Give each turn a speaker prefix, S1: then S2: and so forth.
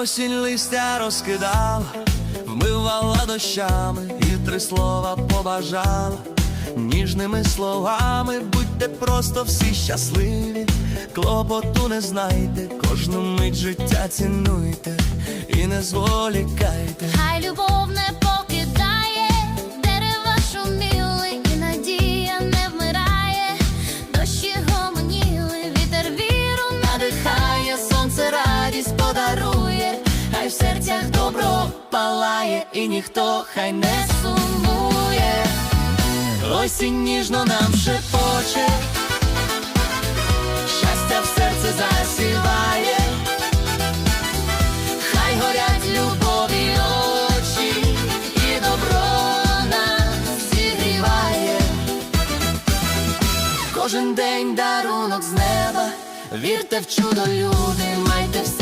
S1: Осінь листя розкидала, вмивала дощами і три слова побажала. Ніжними словами будьте просто всі щасливі, клопоту не знайте, кожну мить життя цінуйте і не зволікайте.
S2: Палає, і ніхто хай не сумує.
S1: Осінь ніжно нам шепоче, щастя в серце засіває,
S2: Хай горять любові очі, і добро нас зігріває.
S1: кожен день дарунок з неба.
S2: Вірте в чудо, люди, майте все.